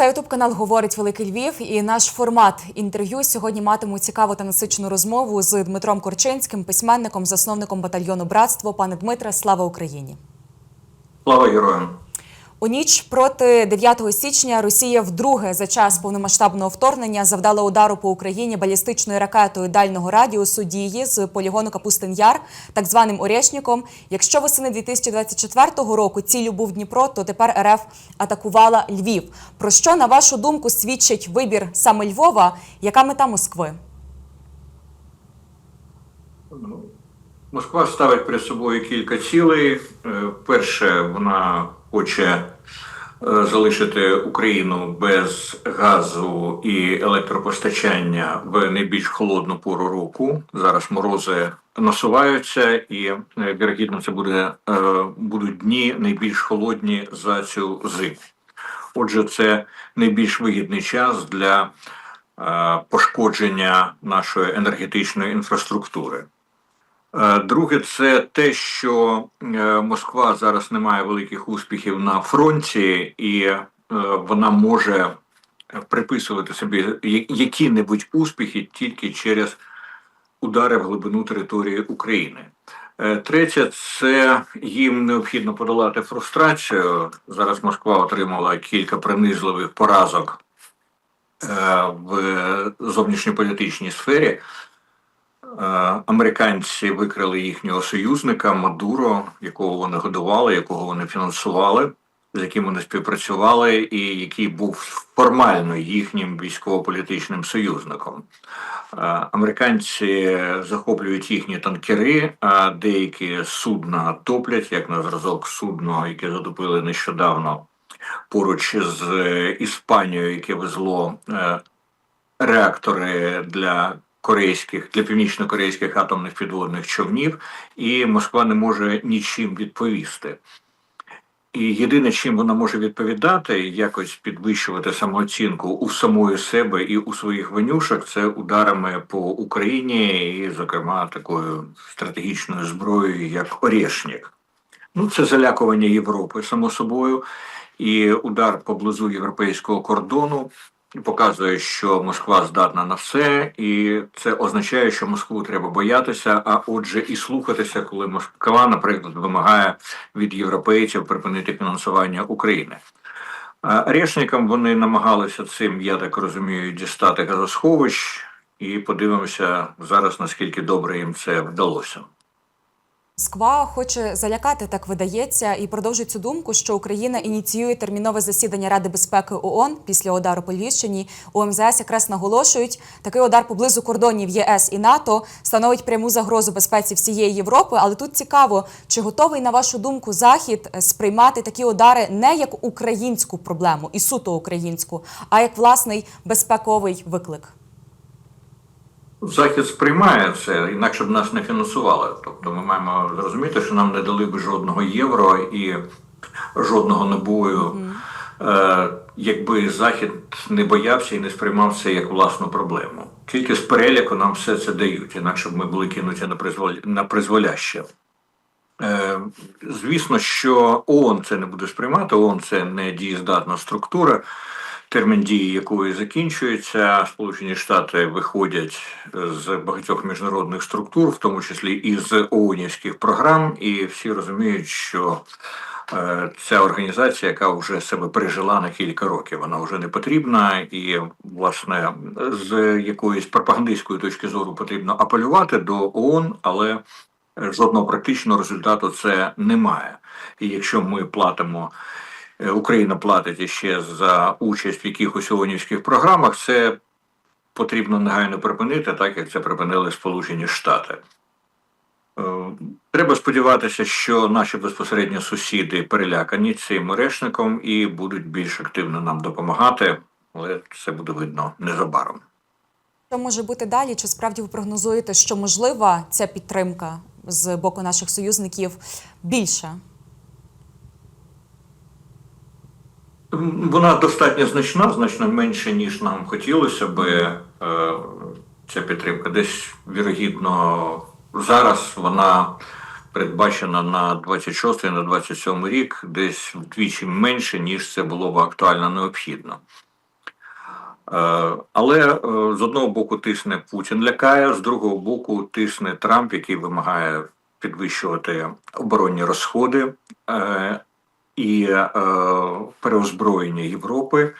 Це ютуб канал Говорить Великий Львів. І наш формат інтерв'ю сьогодні матиму цікаву та насичену розмову з Дмитром Корчинським, письменником, засновником батальйону Братство. Пане Дмитре, слава Україні! Слава героям! У ніч проти 9 січня Росія вдруге за час повномасштабного вторгнення завдала удару по Україні балістичною ракетою дальнього радіусу дії з полігону Капустин Яр, так званим Орєшніком. Якщо восени 2024 року цілю був Дніпро, то тепер РФ атакувала Львів. Про що на вашу думку свідчить вибір саме Львова? Яка мета Москви? Ну, Москва ставить перед собою кілька цілей. Е, Перше, вона хоче е, залишити Україну без газу і електропостачання в найбільш холодну пору року. Зараз морози насуваються, і е, вірогідно це буде е, будуть дні найбільш холодні за цю зиму. Отже, це найбільш вигідний час для пошкодження нашої енергетичної інфраструктури. Е, Друге, це те, що е, Москва зараз не має великих успіхів на фронті, і е, вона може приписувати собі які-небудь успіхи тільки через удари в глибину території України. Третє, це їм необхідно подолати фрустрацію. Зараз Москва отримала кілька принизливих поразок в зовнішньополітичній сфері. Е, Американці викрили їхнього союзника Мадуро, якого вони годували, якого вони фінансували, з яким вони співпрацювали, і який був формально їхнім військово-політичним союзником. Е, Американці захоплюють їхні танкери, а деякі судна топлять, як на зразок судно, яке затопили нещодавно поруч з Іспанією, яке везло е, реактори для корейських для північно-корейських атомних підводних човнів, і Москва не може нічим відповісти. І єдине, чим вона може відповідати, якось підвищувати самооцінку у самої себе і у своїх винюшок, це ударами по Україні, і, зокрема, такою стратегічною зброєю, як Орєшнік. Ну, це залякування Європи, само собою, і удар поблизу європейського кордону показує, що Москва здатна на все, і це означає, що Москву треба боятися, а отже, і слухатися, коли Москва, наприклад, вимагає від європейців припинити фінансування України. А Решникам вони намагалися цим, я так розумію, дістати газосховищ, і подивимося зараз, наскільки добре їм це вдалося. Москва хоче залякати, так видається, і продовжує цю думку, що Україна ініціює термінове засідання Ради безпеки ООН після удару по Львівщині. У МЗС якраз наголошують, такий удар поблизу кордонів ЄС і НАТО становить пряму загрозу безпеці всієї Європи. Але тут цікаво, чи готовий на вашу думку Захід сприймати такі удари не як українську проблему і суто українську, а як власний безпековий виклик. Захід сприймає це, інакше б нас не фінансували. Тобто ми маємо зрозуміти, що нам не дали б жодного євро і жодного набою, е, якби Захід не боявся і не сприймав це як власну проблему. Тільки з переляку нам все це дають, інакше б ми були кинуті на призволя... на призволяще. Е, Звісно, що ООН це не буде сприймати. ООН це не дієздатна структура, термін дії якої закінчується. Сполучені Штати виходять з багатьох міжнародних структур, в тому числі і з ООНівських програм, і всі розуміють, що е, ця організація, яка вже себе пережила на кілька років, вона вже не потрібна, і власне з якоїсь пропагандистської точки зору потрібно апелювати до ООН, але жодного практичного результату це немає. І якщо ми платимо, Україна платить іще за участь в якихось ООНівських програмах, це потрібно негайно припинити, так як це припинили Сполучені Штати. Е, Треба сподіватися, що наші безпосередньо сусіди перелякані цим орешником і будуть більш активно нам допомагати, але це буде видно незабаром. Що може бути далі? Чи справді ви прогнозуєте, що можлива ця підтримка з боку наших союзників більша? Вона достатньо значна, значно менше, ніж нам хотілося би. Е, Ця підтримка десь вірогідно зараз вона передбачена на 26 на 27 рік, десь вдвічі менше, ніж це було б актуально необхідно. Е, Але е, з одного боку тисне Путін лякає, з другого боку тисне Трамп, який вимагає підвищувати оборонні розходи і е, переозброєння Європи.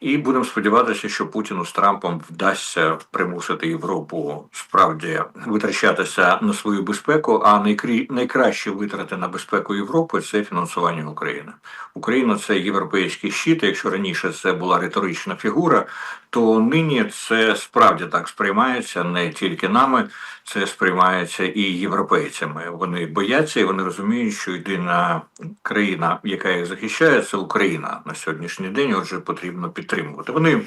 І будемо сподіватися, що Путіну з Трампом вдасться примусити Європу справді витрачатися на свою безпеку. А найкрі... найкращі витрати на безпеку Європи це фінансування України. Україна це європейський щит. Якщо раніше це була риторична фігура, то нині це справді так сприймається не тільки нами, це сприймається і європейцями. Вони бояться і вони розуміють, що єдина країна, яка їх захищає, це Україна на сьогоднішній день. Отже, потрібно підтримувати. Вони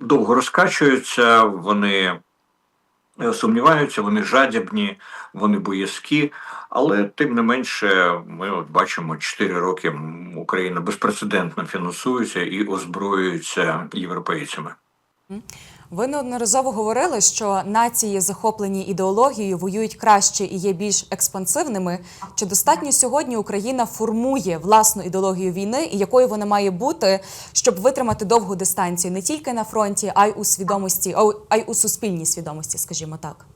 довго розкачуються, вони е, сумніваються, вони жадібні, вони боязкі. Але тим не менше, ми от бачимо 4 роки Україна безпрецедентно фінансується і озброюється європейцями. Ви неодноразово говорили, що нації, захоплені ідеологією, воюють краще і є більш експансивними. Чи достатньо сьогодні Україна формує власну ідеологію війни, і якою вона має бути, щоб витримати довгу дистанцію не тільки на фронті, а й у свідомості, а й- у суспільній свідомості, скажімо так?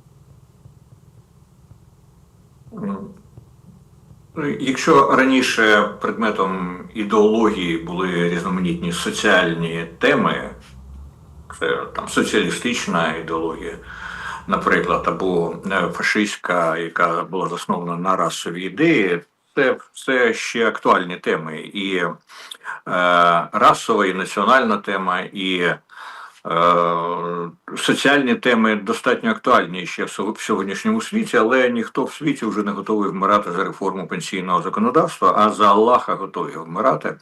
Ну, Якщо раніше предметом ідеології були різноманітні соціальні теми, там соціалістична ідеологія, наприклад, або е, фашистська, яка була заснована на расовій ідеї, це все ще актуальні теми. І е, расова, і національна тема, і е, соціальні теми достатньо актуальні ще в сьогоднішньому світі, але ніхто в світі вже не готовий вмирати за реформу пенсійного законодавства, а за Аллаха готові вмирати.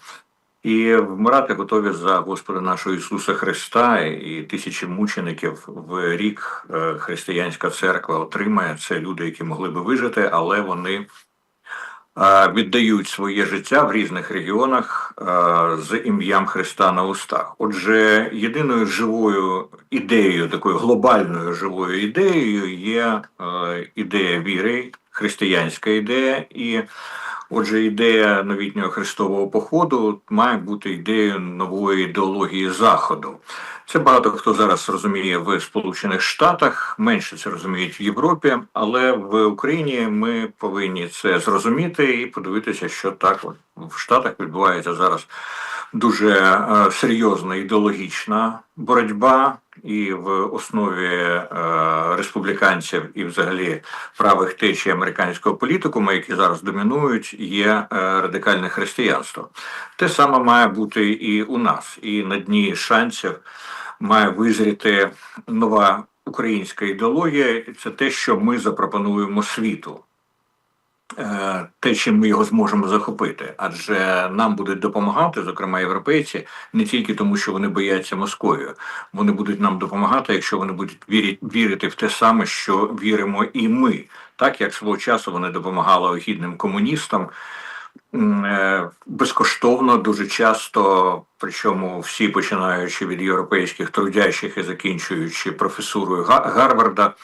І вмирати готові за Господа нашого Ісуса Христа і тисячі мучеників в рік е, християнська церква отримає. Це люди, які могли би вижити, але вони е, віддають своє життя в різних регіонах е, з ім'ям Христа на устах. Отже, єдиною живою ідеєю, такою глобальною живою ідеєю є ідея віри, християнська ідея і. Отже, ідея новітнього хрестового походу має бути ідеєю нової ідеології Заходу. Це багато хто зараз розуміє в Сполучених Штатах, менше це розуміють в Європі, але в Україні ми повинні це зрозуміти і подивитися, що так в Штатах відбувається зараз дуже е, серйозна ідеологічна боротьба, і в основі е, республіканців і взагалі правих течій американського політикуму, які зараз домінують, є е, радикальне християнство. Те саме має бути і у нас, і на дні шансів має визріти нова українська ідеологія. Це те, що ми запропонуємо світу. Е, Те, чим ми його зможемо захопити, адже нам будуть допомагати, зокрема європейці, не тільки тому, що вони бояться Московію. Вони будуть нам допомагати, якщо вони будуть вірити, в те саме, що віримо і ми, так як свого часу вони допомагали огідним комуністам е, безкоштовно, дуже часто, причому всі починаючи від європейських трудящих і закінчуючи професурою Гарварда,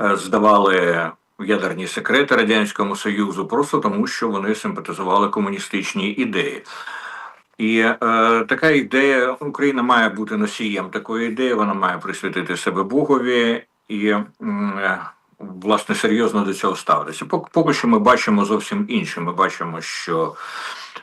е, здавали ядерні секрети Радянському Союзу, просто тому, що вони симпатизували комуністичній ідеї. І е, така ідея Україна має бути носієм такої ідеї, вона має присвятити себе Богові і е, власне серйозно до цього ставитися. Поки що ми бачимо зовсім інше. Ми бачимо, що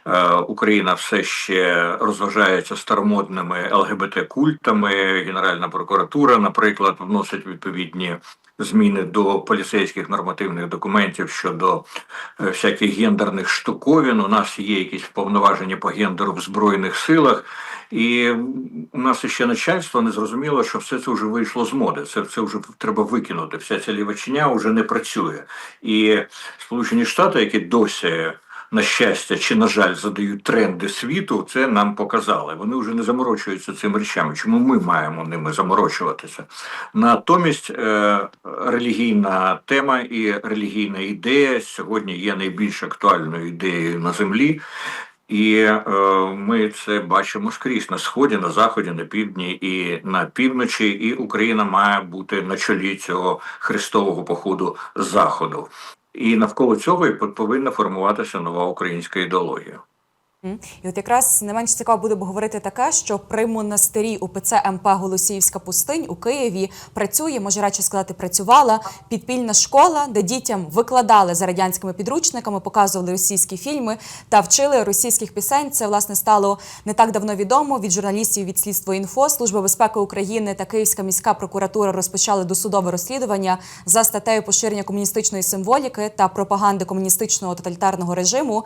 е, Україна все ще розважається старомодними ЛГБТ-культами. Генеральна прокуратура, наприклад, вносить відповідні зміни до поліцейських нормативних документів щодо е, всяких гендерних штуковин. У нас є якісь повноваження по гендеру в збройних силах. І у нас ще начальство не зрозуміло, що все це вже вийшло з моди. Це, це вже треба викинути. Вся ця лівачиня вже не працює. І Сполучені Штати, які досі. На щастя чи на жаль задають тренди світу, це нам показали. Вони вже не заморочуються цими речами. Чому ми маємо ними заморочуватися? Натомість е, релігійна тема і релігійна ідея сьогодні є найбільш актуальною ідеєю на землі. І е, ми це бачимо скрізь на сході, на заході, на півдні і на півночі. І Україна має бути на чолі цього хрестового походу заходу. І навколо цього і повинна формуватися нова українська ідеологія. І от якраз не менш цікаво буде говорити таке, що при монастирі УПЦ МП Голосіївська пустинь у Києві працює, може радше сказати, працювала підпільна школа, де дітям викладали за радянськими підручниками, показували російські фільми та вчили російських пісень. Це власне стало не так давно відомо від журналістів від слідство інфо, Служба безпеки України та Київська міська прокуратура розпочали досудове розслідування за статтею поширення комуністичної символіки та пропаганди комуністичного тоталітарного режиму.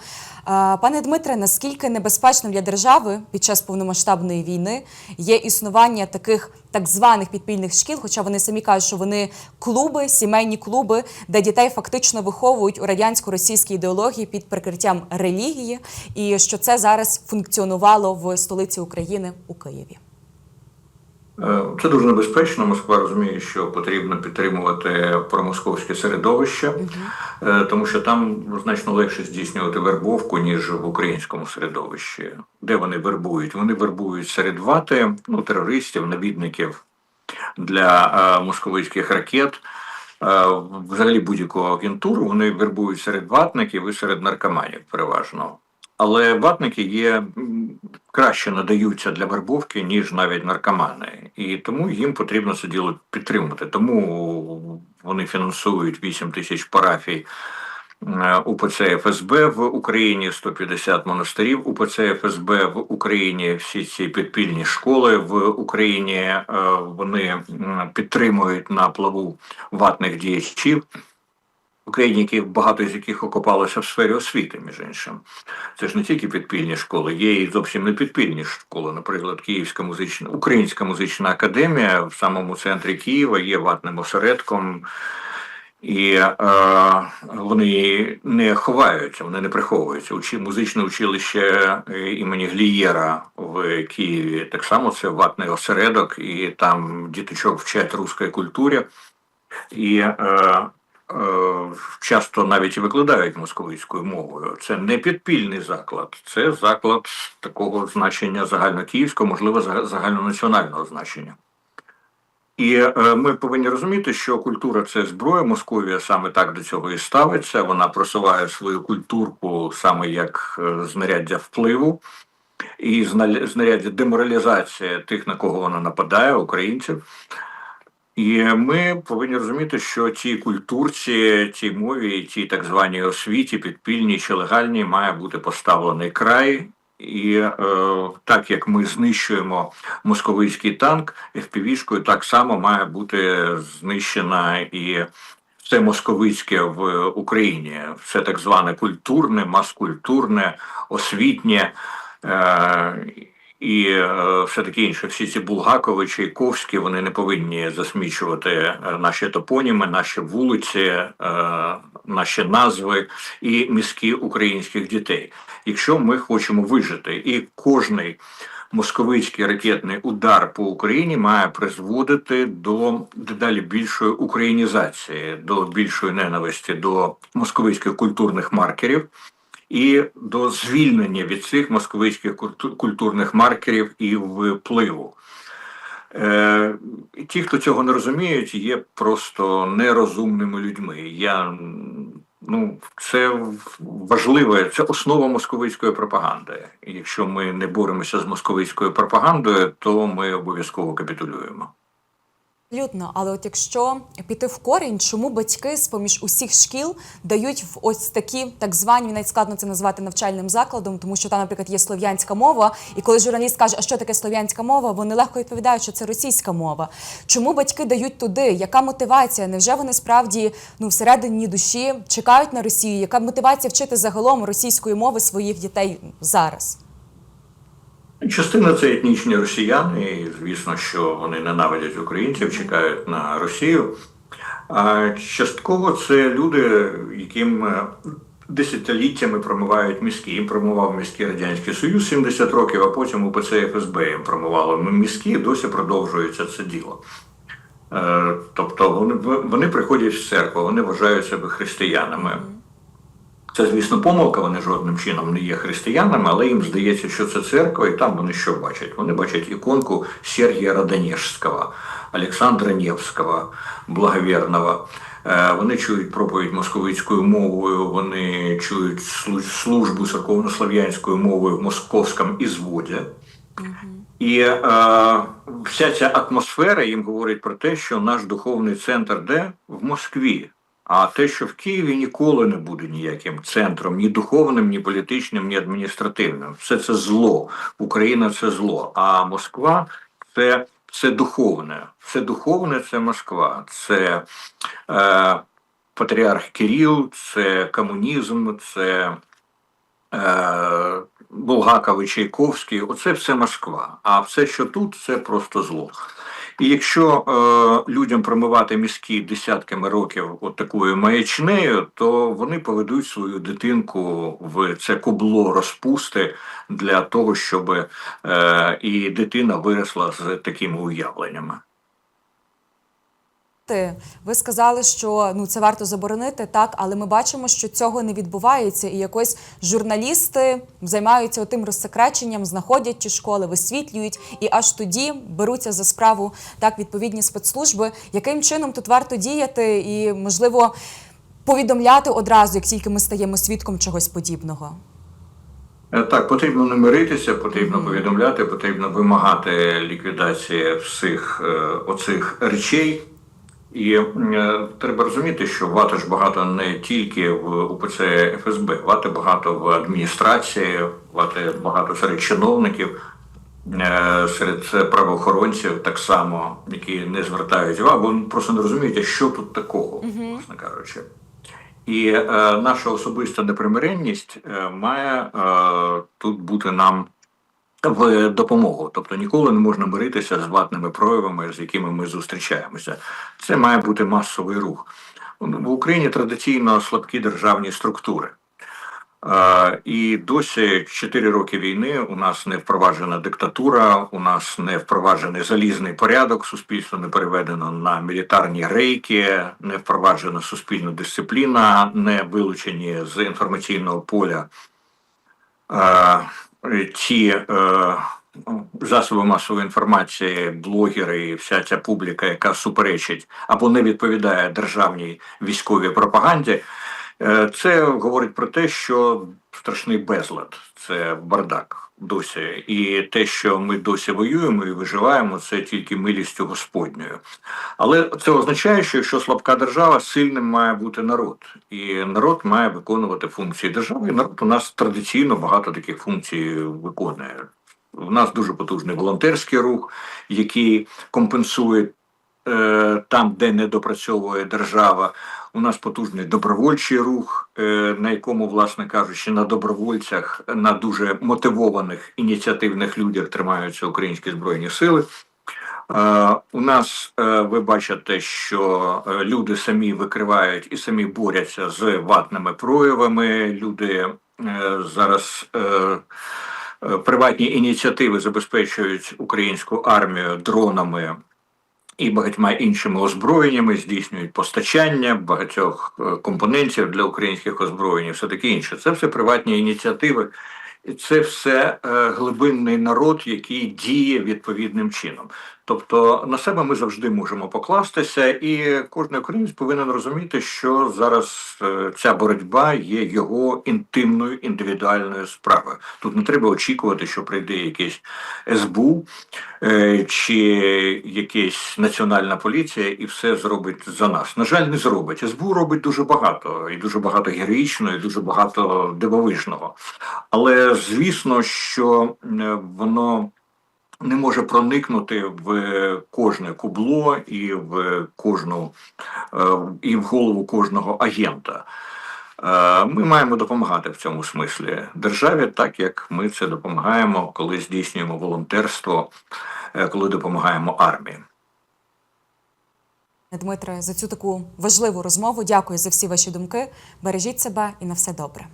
Пане Дмитре, наскільки небезпечним для держави під час повномасштабної війни є існування таких так званих підпільних шкіл, хоча вони самі кажуть, що вони клуби, сімейні клуби, де дітей фактично виховують у радянсько-російській ідеології під прикриттям релігії, і що це зараз функціонувало в столиці України у Києві. Е, Це дуже небезпечно. Москва розуміє, що потрібно підтримувати промосковське середовище, е, тому що там значно легше здійснювати вербовку, ніж в українському середовищі. Де вони вербують? Вони вербують серед вати, ну, терористів, навідників для е, московицьких ракет. Взагалі будь-яку агентуру вони вербують серед ватників і серед наркоманів переважно. Але ватники є краще надаються для вербовки, ніж навіть наркомани. І тому їм потрібно це діло підтримувати. Тому вони фінансують 8 тисяч парафій е, УПЦ ФСБ в Україні, 150 монастирів УПЦ ФСБ в Україні, всі ці підпільні школи в Україні. е, Вони підтримують на плаву ватних діячів. Україні, які багато з яких окопалося в сфері освіти, між іншим. Це ж не тільки підпільні школи, є і зовсім не підпільні школи. Наприклад, Київська музична, Українська музична академія в самому центрі Києва є ватним осередком, і е, вони не ховаються, вони не приховуються. Учі, музичне училище е, імені Глієра в Києві так само це ватний осередок, і там діточок вчать руської культурі. І е, часто навіть і викладають московицькою мовою. Це не підпільний заклад, це заклад такого значення загальнокиївського, можливо, загальнонаціонального значення. І е, ми повинні розуміти, що культура це зброя. Московія саме так до цього і ставиться. Вона просуває свою культурку саме як е, знаряддя впливу і знаряддя деморалізації тих, на кого вона нападає, українців. І ми повинні розуміти, що цій культурці, цій мові, цій так званій освіті, підпільній чи легальній, має бути поставлений край. І е, так як ми знищуємо московицький танк, FPV-шкою так само має бути знищена і все московицьке в Україні, все так зване культурне, маскультурне, освітнє. Е, і е, все таке інше, всі ці Булгакови, Чайковські, вони не повинні засмічувати е, наші топоніми, наші вулиці, е, наші назви і мізки українських дітей. Якщо ми хочемо вижити, і кожний московицький ракетний удар по Україні має призводити до дедалі більшої українізації, до більшої ненависті до московицьких культурних маркерів і до звільнення від цих московицьких культу- культурних маркерів і впливу. Е, ті, хто цього не розуміють, є просто нерозумними людьми. Я ну це важливе, це основа московицької пропаганди. Якщо ми не боремося з московицькою пропагандою, то ми обов'язково капітулюємо. Абсолютно, але от якщо піти в корінь, чому батьки з поміж усіх шкіл дають в ось такі так звані, навіть складно це назвати навчальним закладом, тому що там, наприклад, є слов'янська мова, і коли журналіст каже, а що таке слов'янська мова, вони легко відповідають, що це російська мова. Чому батьки дають туди? Яка мотивація? Невже вони справді ну всередині душі чекають на Росію? Яка мотивація вчити загалом російської мови своїх дітей зараз? Частина це етнічні росіяни, і звісно, що вони ненавидять українців, чекають на Росію. А частково це люди, яким е, десятиліттями промивають мізки. Їм промивав мізки Радянський Союз 70 років, а потім УПЦ ФСБ їм промивало мізки, і досі продовжується це діло. Е, Тобто вони, вони приходять в церкву, вони вважають себе християнами. Це, звісно, помилка, вони жодним чином не є християнами, але їм здається, що це церква, і там вони що бачать? Вони бачать іконку Сергія Радонежського, Олександра Невського, Благовірного, Е, Вони чують проповідь московицькою мовою, вони чують службу церковнослов'янською мовою в московському ізводі. І е, вся ця атмосфера їм говорить про те, що наш духовний центр де в Москві. А те, що в Києві ніколи не буде ніяким центром, ні духовним, ні політичним, ні адміністративним. Все це зло. Україна це зло. А Москва це, це духовне. Все духовне це Москва. Це е, патріарх Кирил, це комунізм, це е, Булгаков Чайковський, оце все Москва. А все, що тут, це просто зло. І якщо е, людям промивати мізки десятками років от такою маячнею, то вони поведуть свою дитинку в це кубло розпусти для того, щоб е, і дитина виросла з такими уявленнями. Ви сказали, що ну це варто заборонити, так, але ми бачимо, що цього не відбувається, і якось журналісти займаються тим розсекреченням, знаходять ті школи, висвітлюють, і аж тоді беруться за справу так відповідні спецслужби. Яким чином тут варто діяти і, можливо, повідомляти одразу, як тільки ми стаємо свідком чогось подібного? Е, Так, потрібно не миритися, потрібно повідомляти, потрібно вимагати ліквідації всіх е, оцих речей. І е, треба розуміти, що вати ж багато не тільки в УПЦ ФСБ, вати багато в адміністрації, вати багато серед чиновників, е, серед правоохоронців так само, які не звертають увагу, бо просто не розуміють, що тут такого, власне кажучи. І е, наша особиста непримиренність е, має е, тут бути нам в допомогу. Тобто ніколи не можна миритися з ватними проявами, з якими ми зустрічаємося. Це має бути масовий рух. В Україні традиційно слабкі державні структури. І досі 4 роки війни у нас не впроваджена диктатура, у нас не впроваджений залізний порядок, суспільство не переведено на мілітарні рейки, не впроваджена суспільна дисципліна, не вилучені з інформаційного поля ті е, засоби масової інформації, блогери, і вся ця публіка, яка суперечить або не відповідає державній військовій пропаганді. Е, Це говорить про те, що страшний безлад, це бардак досі. І те, що ми досі воюємо і виживаємо, це тільки милістю Господньою. Але це означає, що якщо слабка держава, сильним має бути народ, і народ має виконувати функції держави. І народ у нас традиційно багато таких функцій виконує. У нас дуже потужний волонтерський рух, який компенсує там, де не допрацьовує держава. У нас потужний добровольчий рух, е, на якому, власне кажучи, на добровольцях, на дуже мотивованих ініціативних людях тримаються українські збройні сили. Е, У нас е, ви бачите, що е, люди самі викривають і самі борються з ватними проявами. Люди е, зараз е, е, приватні ініціативи забезпечують українську армію дронами і багатьма іншими озброєннями, здійснюють постачання багатьох е, компонентів для українських озброєнь, і все таке інше. Це все приватні ініціативи. І це все е, глибинний народ, який діє відповідним чином. Тобто на себе ми завжди можемо покластися, і кожен українець повинен розуміти, що зараз е, ця боротьба є його інтимною індивідуальною справою. Тут не треба очікувати, що прийде якийсь СБУ е, чи якась національна поліція і все зробить за нас. На жаль, не зробить. СБУ робить дуже багато, і дуже багато героїчного, і дуже багато дивовижного. Але звісно, що е, воно не може проникнути в кожне кубло і в кожну е, і в голову кожного агента. Е, Ми маємо допомагати в цьому смислі державі, так як ми це допомагаємо, коли здійснюємо волонтерство, е, коли допомагаємо армії. Дмитре, за цю таку важливу розмову. Дякую за всі ваші думки. Бережіть себе і на все добре.